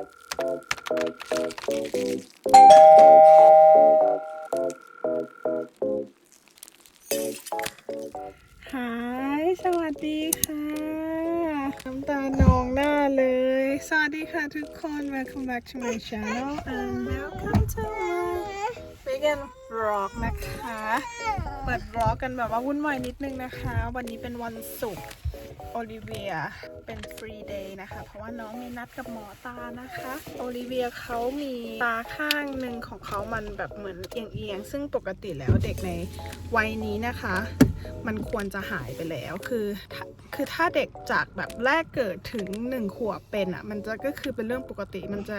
หาย สวัสดีค่ะ น้ำตาหนองหน้าเลย สวัสดีค่ะทุกคน welcome back to my channel and welcome to my vegan vlog นะคะ เปิด vlog กันแบบว่าวุ่นวายนิดนึงนะคะ วันนี้เป็นวันศุกร์ โอลิเวียเป็นฟรีเดย์นะคะ เพราะว่าน้องมีนัดกับหมอตานะคะ โอลิเวียเขามีตาข้างหนึ่งของเขามันแบบเหมือนเอียงๆ ซึ่งปกติแล้วเด็กในวัยนี้นะคะ มันควรจะหายไปแล้วคือคือถ้าเด็กจากแบบแรกเกิดถึงหนึ่งขวบเป็นอะ่ะมันจะก็คือเป็นเรื่องปกติ มันจะ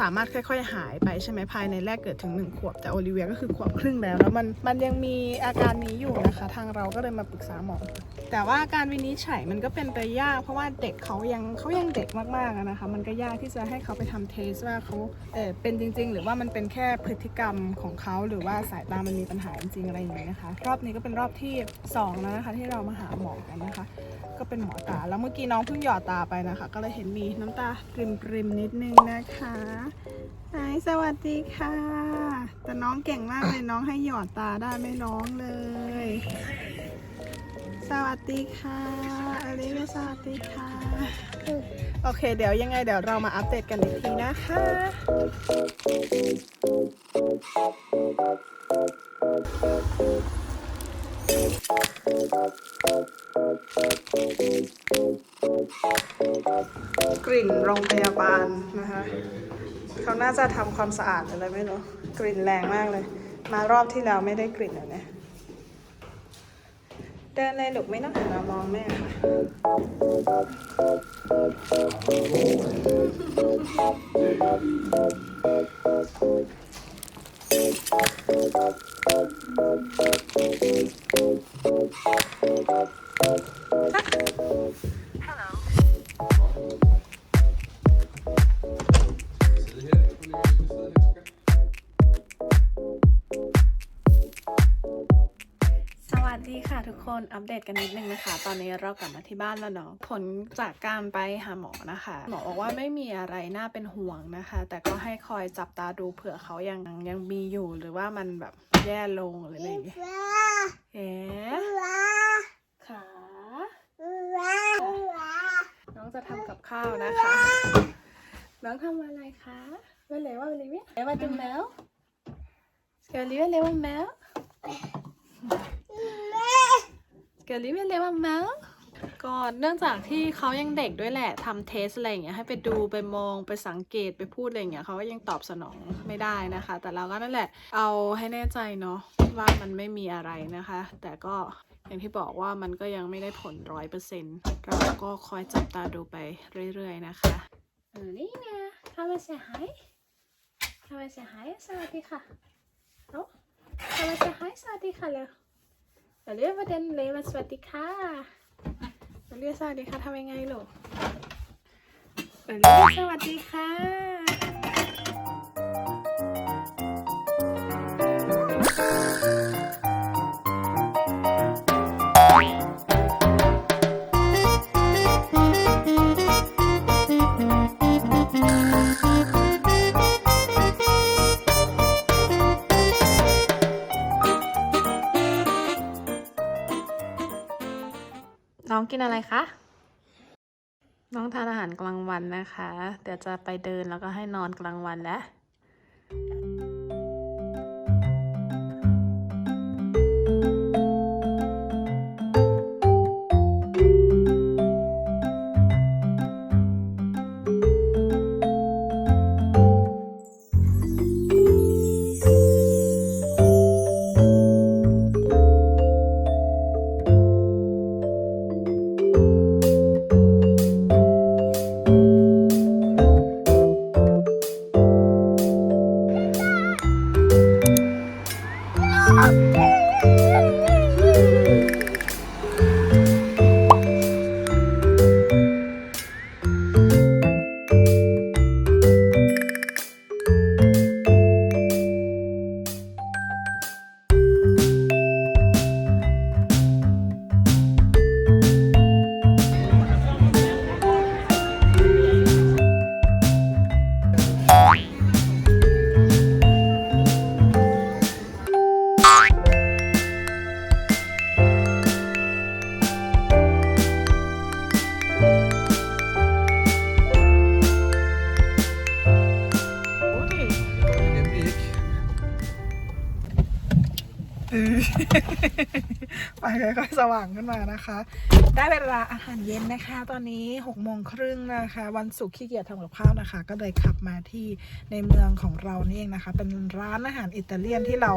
สามารถค่อย ๆ หายไปใช่ไหมภายในแรกเกิดถึงหนึ่งขวบ แต่โอลิเวียก็คือขวบครึ่งแล้วแล้วมันมันยังมีอาการนี้อยู่นะคะ ทางเราก็เลยมาปรึกษาหมอ แต่ว่าการวินิจฉัยมันก็เป็นไปยาก เพราะว่าเด็กเขายังเขายังเด็กมากๆนะคะ มันก็ยากที่จะให้เขาไปทำเทสว่าเขาเออเป็นจริง ๆ หรือว่ามันเป็นแค่พฤติกรรมของเขาหรือว่าสายตามันมีปัญหาจริงๆอะไรอย่างเงี้ยนะคะ รอบนี้ก็เป็นรอบที่สองแล้วนะคะที่เรามาหาหมอกันนะคะ ก็เป็นหมอตาแล้วเมื่อกี้น้องเพิ่งหยอดตาไปนะคะ ก็เลยเห็นมีน้ำตาปริมๆนิดนึงนะคะไายสวัสดีค่ะ แต่น้องเก่งมากเลยน้องให้หยอดตาได้ไม่ร้องเลย สวัสดีค่ะอลิเวสวัสดีค่ะ โอเค เดี๋ยวยังไงเดี๋ยวเรามาอัปเดตกันอีกทีนะคะ กลิ่นโรงพยาบาลนะคะเขาน่าจะทำความสะอาดอะไรไม่รู้ กลิ่นแรงมากเลย มารอบที่แล้วไม่ได้กลิ่นเลยเนี่ยเดินเลยลูกไม่ต้องหันมามองแม่ค่ะ Hello. วัสดีค่ะทุกคนอัปเดตกันนิดนึงนะคะ ตอนนี้เรากลับมาที่บ้านแล้วเนาะผลจากการไปหาหมอนะคะ หมอบอกว่าไม่มีอะไรน่าเป็นห่วงนะคะ แต่ก็ให้คอยจับตาดูเผื่อเขายังยังมีอยู่หรือว่ามันแบบแย่ลงหรืออะไรอย่างเงี้ยเอ๊ะขาน้องจะทำกับข้าวนะคะ น้องทำอะไรคะเวลว่าเวลว่าเวลว่าจุ่มแมวเวลว่าเวลว่าแมว เกลลี่ไม่เรียว่าแมวก็เนื่องจากที่เขายังเด็กด้วยแหละทำเทสอะไรอย่างเงี้ยให้ไปดูไปมองไปสังเกตไปพูดอะไรอย่างเงี้ยเขาก็ยังตอบสนองไม่ได้นะคะ แต่เราก็นั่นแหละ เอาให้แน่ใจเนาะว่ามันไม่มีอะไรนะคะ แต่ก็อย่างที่บอกว่ามันก็ยังไม่ได้ผลร้อยเปอร์เซ็นต์เราก็คอยจับตาดูไปเรื่อยๆนะคะเออนี่ไงทำไมเสียหายทำไมเสียหายสวัสดีค่ะเอ้าทำไมเสียหายสวัสดีค่ะเร็วเดี๋ย เรียกประเด็นเลยมาสวัสดีค่ะเดี๋ยวเรียกสวัสดีค่ะทำยังไงลูกเดี๋ยวเรียกสวัสดีค่ะ น้องกินอะไรคะ น้องทานอาหารกลางวันนะคะ เดี๋ยวจะไปเดินแล้วก็ให้นอนกลางวันแล้ว ค่อยๆสว่างขึ้นมานะคะ ได้เวลาอาหารเย็นนะคะ ตอนนี้หกโมงครึ่งนะคะ วันศุกร์ขี้เกียจทำกับข้าวนะคะ ก็เลยขับมาที่ในเมืองของเรานี่เองนะคะ เป็นร้านอาหารอิตาเลียนที่เรา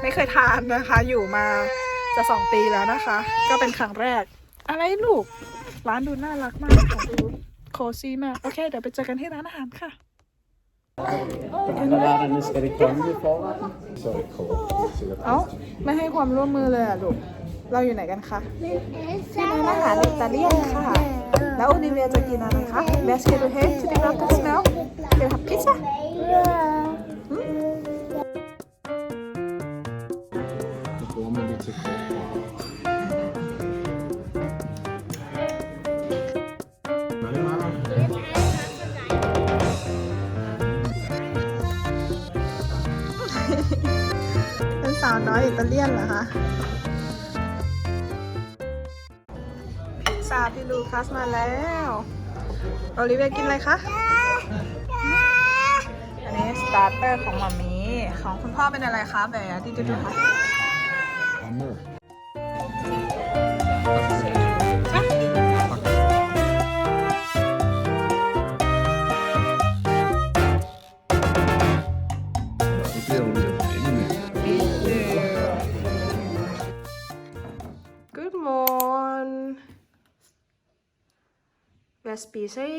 ไม่เคยทานนะคะ อยู่มาจะสองปีแล้วนะคะ ก็เป็นครั้งแรก อะไรลูก ร้านดูน่ารักมากค่ะดูโคซี่มาก โอเค เดี๋ยวไปเจอกันที่ร้านอาหารค่ะ En av världens är det krångligt förrätten. Så är det cool. เอ้า ไม่ให้ความร่วมมือเลยอะลูก เราอยู่ไหนกันคะที่ร้านอาหารอิตาเลียนค่ะ แล้วโอลิเวียจะกินอะไรคะเบสเกตเฮดที่ได้รับการสมัครเกี่ยวกับพิซซ่าเป็นสาวน้อยอิตาเลียนเหรอคะ พี่ลูคัสมาแล้วโอลิเวียกินอะไรคะ อันนี้สตาร์เตอร์ของมามีของคุณพ่อเป็นอะไรคะแบบที่ดูดูคะ Vad spiser I?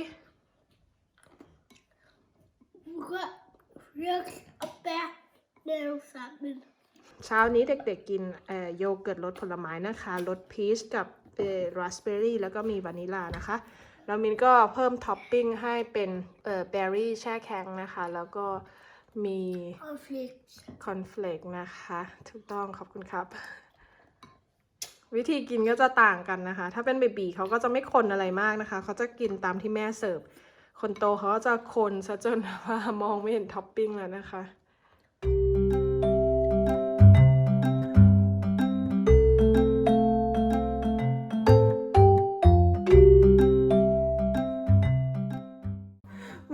Frugt og bær lavet sammen. เช้านี้เด็กๆกินเอ่อโยเกิร์ตรสผลไม้นะคะรสพีชกับเอ่อราสเบอร์รี่แล้วก็มีวานิลลานะคะ แล้วมินก็เพิ่มท็อปปิ้งให้เป็นเอ่อเบอร์รี่แช่แข็งนะคะ แล้วก็มี Og flægt. คอนเฟลกนะคะ ถูกต้องขอบคุณครับ วิธีกินก็จะต่างกันนะคะ ถ้าเป็นเบบีเขาก็จะไม่คนอะไรมากนะคะ เขาจะกินตามที่แม่เสิร์ฟ คนโตเขาก็จะคนซะจนว่ามองไม่เห็นท็อปปิ้งแล้วนะคะ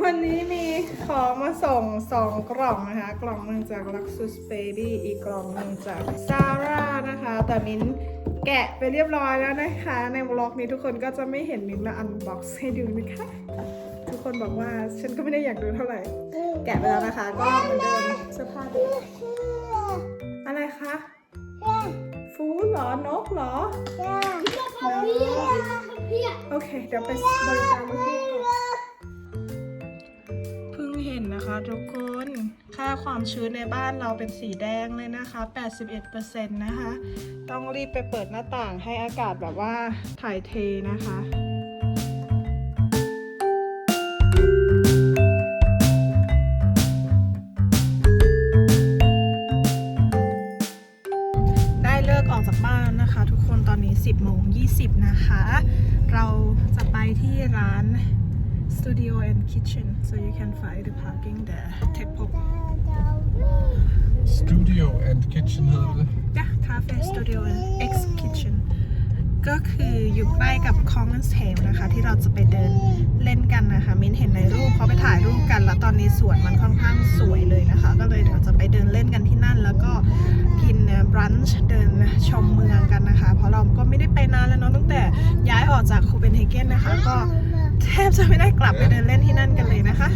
วันนี้มีของมาส่งสองกล่องนะคะ กล่องหนึ่งจาก Luxus Baby อีกกล่องหนึ่งจาก Zara นะคะ แต่มิ้น แกะไปเรียบร้อยแล้วนะคะ ในวล็อกนี้ทุกคนก็จะไม่เห็นมิ้นมาอันบ็อกซ์ให้ดูนะคะ ทุกคนบอกว่าฉันก็ไม่ได้อยากดูเท่าไหร่ แกะไปแล้วนะคะ ก็เหมือนเดิมเสื้อผ้าเด็กอะไรคะฟูหรอนกหรอโอเค เดี๋ยวไปบริการมาที่ก่อนเพิ่งเห็นนะคะทุกคน ค่าความชื้นในบ้านเราเป็นสีแดงเลยนะคะ 81%นะคะ ต้องรีบไปเปิดหน้าต่างให้อากาศแบบว่าถ่ายเทนะคะได้เลิกออกจากบ้านนะคะทุกคนตอนนี้10โมง20 นะคะ เราจะไปที่ร้าน Studio and Kitchen so you can find the parking there Tepo Studio and kitchen hedder det. จ้ะ Cafe Studio and X Kitchen ก็คืออยู่ใกล้กับ Commons Tale นะคะ ที่เราจะไปเดินเล่นกันนะคะ มิ้นเห็นในรูปเขาไปถ่ายรูปกัน แล้วตอนนี้สวนมันค่อนข้างสวยเลยนะคะ ก็เลยเดี๋ยวจะไปเดินเล่นกันที่นั่น แล้วก็กินบรันช์เดินชมเมืองกันนะคะ เพราะเราก็ไม่ได้ไปนานแล้วเนาะตั้งแต่ย้ายออกจากโคเปนเฮเกนนะคะก็ แทบจะไม่ได้กลับไปเดินเล่นที่นั่นกันเลยนะคะ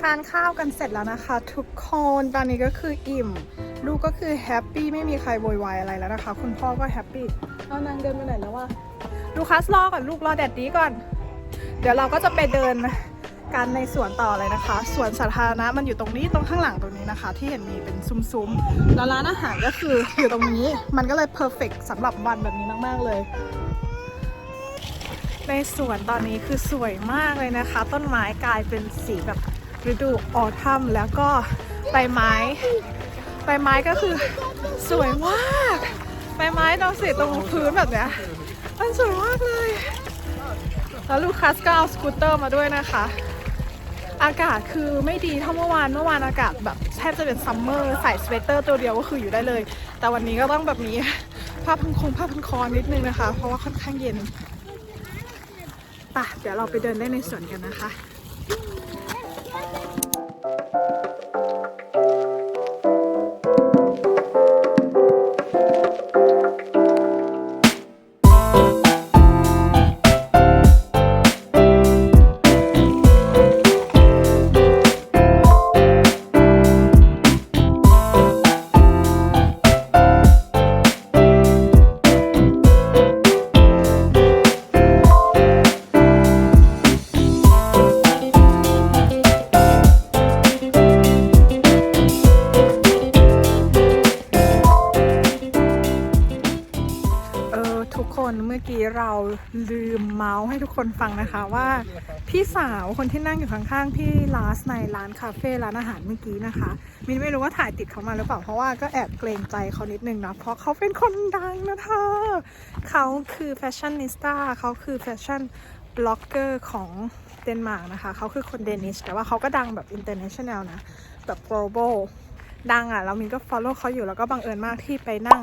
ทานข้าวกันเสร็จแล้วนะคะ ทุกคนตอนนี้ก็คืออิ่ม ลูกก็คือแฮปปี้ไม่มีใครโวยวายอะไรแล้วนะคะ คุณพ่อก็แฮปปี้เอานางเดินไปไหนแล้ววะลูคัสรอก่อนลูกรอแดดดีก่อน เดี๋ยวเราก็จะไปเดินกันในสวนต่อเลยนะคะสวนสาธารณะมันอยู่ตรงนี้ตรงข้างหลังตรงนี้นะคะ ที่เห็นมีเป็นซุ้มๆแล้วร้านอาหารก็คืออยู่ตรงนี้มันก็เลยเพอร์เฟกสำหรับวันแบบนี้มาก ๆเลย ในสวนตอนนี้คือสวยมากเลยนะคะ ต้นไม้กลายเป็นสีแบบ ฤดูออทัมแล้วก็ใบไม้ ใบไม้ก็คือสวยมาก ใบไม้ตรงสีตรงพื้นแบบเนี้ยมันสวยมากเลย แล้วลูคัสก็เอาสกูตเตอร์มาด้วยนะคะ อากาศคือไม่ดีเท่าเมื่อวาน เมื่อวานอากาศแบบแทบจะเป็นซัมเมอร์ใส่สเวตเตอร์ตัวเดียวก็คืออยู่ได้เลย แต่วันนี้ก็ต้องแบบนี้ผ้าพันคงผ้าพันคอนิดนึงนะคะ เพราะว่าค่อนข้างเย็นไป่ะเดี๋ยวเราไปเดินเล่นในสวนกันนะคะ คนฟังนะคะว่าพี่สาวคนที่นั่งอยู่ข้างๆพี่ลาสในร้านคาเฟ่ร้านอาหารเมื่อกี้นะคะมินไม่รู้ว่าถ่ายติดเขามาหรือเปล่าเพราะว่าก็แอบเกรงใจเขานิดนึงนะเพราะเขาเป็นคนดังนะเธอเขาคือแฟชั่นนิสต้าเขาคือแฟชั่นบล็อกเกอร์ของเดนมาร์กนะคะเขาคือคนเดนิชแต่ว่าเขาก็ดังแบบ international นะแบบ global ดังอะแล้วมินก็ follow เขาอยู่แล้วก็บังเอิญมากที่ไปนั่ง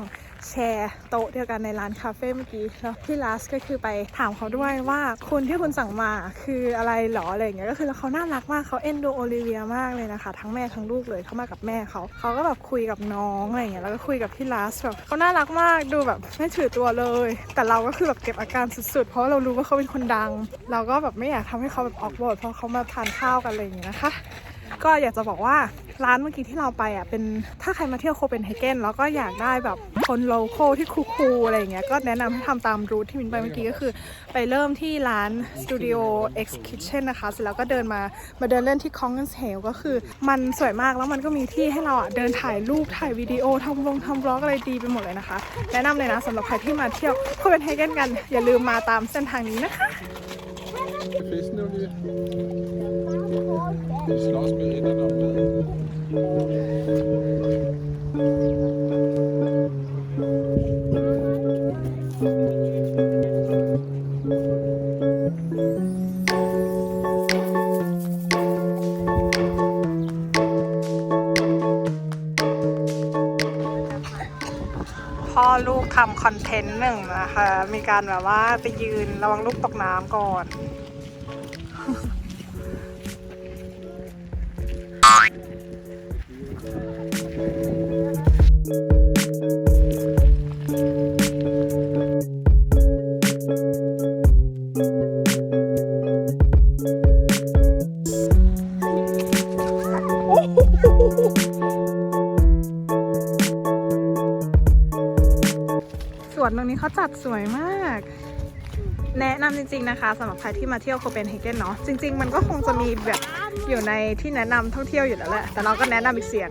แชร์โต๊ะเดียวกันในร้านคาเฟ่เมื่อกี้แล้วพี่ลาสก็คือไปถามเขาด้วยว่าคุณที่คุณสั่งมาคืออะไรหรออะไรอย่างเงี้ยก็คือแล้วเขาน่ารักมากเขาเอ็นดูโอลิเวียมากเลยนะคะ ทั้งแม่ทั้งลูกเลยเขามากับแม่เขาเขาก็แบบคุยกับน้องอะไรอย่างเงี้ยแล้วก็คุยกับพี่ลาสแบบเขาน่ารักมากดูแบบไม่ถือตัวเลย แต่เราก็คือแบบเก็บอาการสุดๆ เพราะเรารู้ว่าเขาเป็นคนดัง เราก็แบบไม่อยากทำให้เขาแบบออกบทเพราะเขามาทานข้าวกันอะไรอย่างเงี้ยนะคะ ก็อยากจะบอกว่า ร้านเมื่อกี้ที่เราไปอะเป็นถ้าใครมาเที่ยวโคเปนเฮเกนแล้วก็อยากได้แบบคนโลโก้ที่คูลๆอะไรอย่างเงี้ยก็แนะนำให้ทำตามรูทที่มินไปเมื่อกี้ก็คือ ไปเริ่มที่ร้าน Studio X Kitchen นะคะเสร็จแล้วก็เดินมามาเดินเล่นที่ Congens h a l ก็คือ มันสวยมากแล้วมันก็มีที่ให้เราอะเดินถ่ายรูปถ่ายวิดีโอทำวงทำบล็อกอะไรดีไปหมดเลยนะคะ แนะนำเลยนะสำหรับใครที่มาเที่ยวโคเปนเฮเกนกันอย่าลืมมาตามเส้นทางนี้นะคะ Fisk nu lige. Vi slås med hænderne om เทนต์หนึ่งนะคะ มีการแบบว่าไปยืนระวังลูกตกน้ำก่อน ตรงนี้เขาจัดสวยมาก แนะนำจริง ๆนะคะสำหรับใครที่มาเที่ยวโคเปนเฮเกนเนาะจริง ๆ มันก็คงจะมีแบบอยู่ในที่แนะนำท่องเที่ยวอยู่แล้วแหละแต่เราก็แนะนำอีกเสียง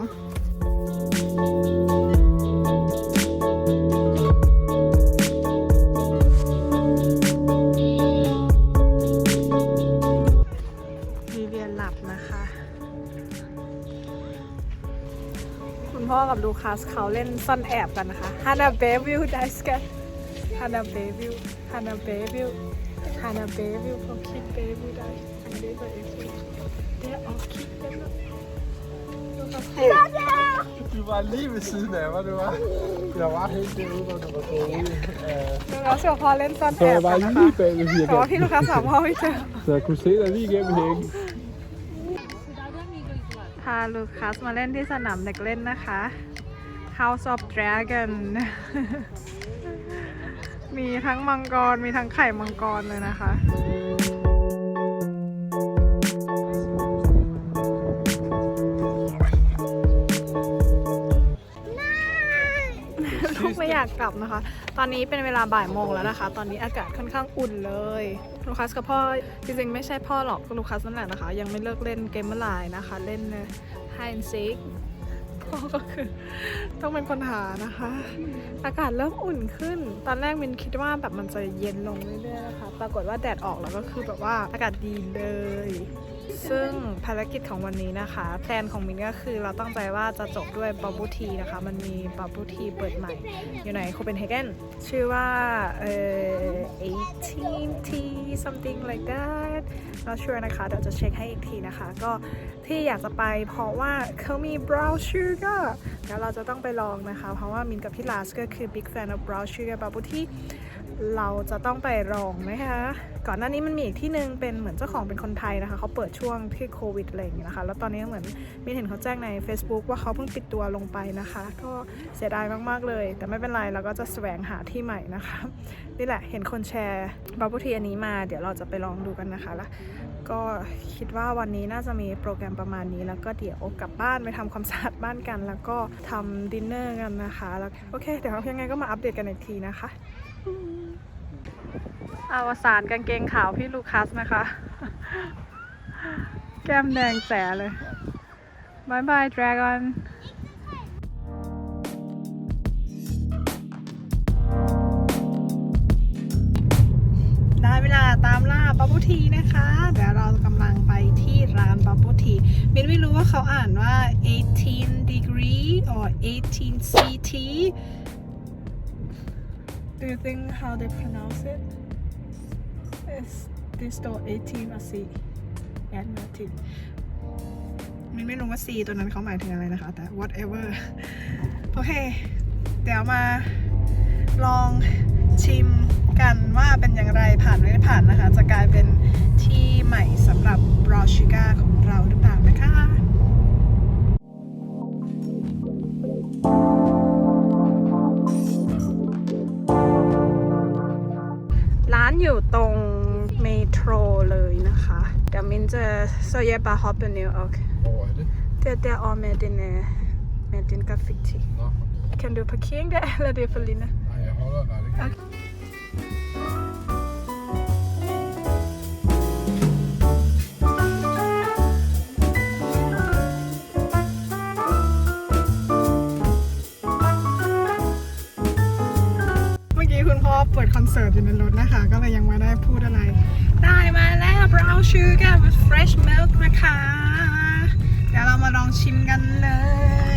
มีเวียนหลับนะคะคุณพ่อกับลูคัสเขาเล่นซ่อนแอบกันนะคะฮานาเบบิวได้สกัน ฮานาเบบิวฮานาเบบิวฮานาเบบิวเขาคิดเบบิวได้อันนี้ก็เอ็กซ์เดี๋ยวเอาคิดกันนะลูคัสเห็น Du var lige ved siden af mig, du var. Jeg var helt derude, hvor du var gået. Øh, ลูคัสกับพ่อเล่นซ่อน Så แอบ jeg กั var นนะคะ lige bag ved แต่ว่า firkanten. พี่ลูคัสหาพ่อไม่เจอ Så jeg kunne se dig lige igennem hækken. พาลูคัสมาเล่นที่สนามเด็กเล่นนะคะ House of Dragon มีทั้งมังกร มีทั้งไข่มังกรเลยนะคะ ลูกไม่อยากกลับนะคะ ตอนนี้เป็นเวลาบ่ายโมงแล้วนะคะ ตอนนี้อากาศค่อนข้างอุ่นเลยลูคัสกับพ่อจริงๆไม่ใช่พ่อหรอกลูคัสนั่นแหละนะคะ ยังไม่เลิกเล่นเกมเมื่อไหร่นะคะ เล่นไฮนซิก พ่อก็คือ ต้องเป็นคนหานะคะ อากาศเริ่มอุ่นขึ้น ตอนแรกมินคิดว่าแบบมันจะเย็นลงเรื่อยๆนะคะ ปรากฏว่าแดดออกแล้วก็คือแบบว่าอากาศดีเลย ซึ่งภารกิจของวันนี้นะคะ แพลนของมินก็คือเราตั้งใจว่าจะจบด้วยบับ b ูทีนะคะ มันมีบับ b ูทีเปิดใหม่ อยู่ในโคเปนเฮเกนชื่อว่าเอ่อ 18T something like that not sure นะคะ เดี๋ยวจะเช็คให้อีกทีนะคะ ก็ที่อยากจะไปเพราะว่าเขามี brown sugar แล้วเราจะต้องไปลองนะคะ เพราะว่ามินกับพี่ลาสก็คือ big fan of brown sugar bubble tea เราจะต้องไปลองนะคะ ก่อนหน้านี้มันมีอีกที่หนึ่งเป็นเหมือนเจ้าของเป็นคนไทยนะคะเขาเปิดช่วงที่โควิดอะไรอย่างเงี้ยนะคะ แล้วตอนนี้เหมือนมินเห็นเขาแจ้งใน Facebook ว่าเขาเพิ่งปิดตัวลงไปนะคะ ก็เสียดายมากๆเลย แต่ไม่เป็นไรเราก็จะแสวงหาที่ใหม่นะคะ นี่แหละเห็นคนแชร์บับเบิลทีอันนี้มา เดี๋ยวเราจะไปลองดูกันนะคะแล้วก็คิดว่าวันนี้น่าจะมีโปรแกรมประมาณนี้ แล้วก็เดี๋ยวกลับบ้านไปทำความสะอาดบ้านกัน แล้วก็ทำดินเนอร์กันนะคะแล้วโอเคเดี๋ยวยังไงก็มาอัปเดตกันอีกทีนะคะ อวสานกางเกงขาวพี่ลูคัสนะคะ แก้มแดงแสเลยบายบายดราก้อนได้เวลาตามล่าบับ b ู e ทีนะคะ เดี๋ยวเรากำลังไปที่ร้านบับ b ู e ทีมินไม่รู้ว่าเขาอ่านว่า 18 degree or 18 CT Do you think how they pronounce it? Is this store 18 or C? and 19มินไม่รู้ว่า C ตัวนั้นเขาหมายถึงอะไรนะคะ แต่ whatever โอเค เดี๋ยวมาลองชิมกันว่าเป็นอย่างไรผ่านหรือไม่ผ่านนะคะ จะกลายเป็นที่ใหม่สำหรับ raw sugar ของเราหรือเปล่านะคะ อยู่ตรงเมโทรเลยนะคะเดี๋ยวมินจะ så jeg bare hopper ned og Hvor er det? det er derovre med den, øh, med den graffiti. Nå, Kan du parkering der, eller det er for Lina? nej, jeg holder. Nej, det kan jeg สิร์ตอยู่ในรถนะคะ ก็เลยยังไม่ได้พูดอะไร ได้มาแล้วบราวน์ชูกับ fresh milk นะคะ เดี๋ยวเรามาลองชิมกันเลย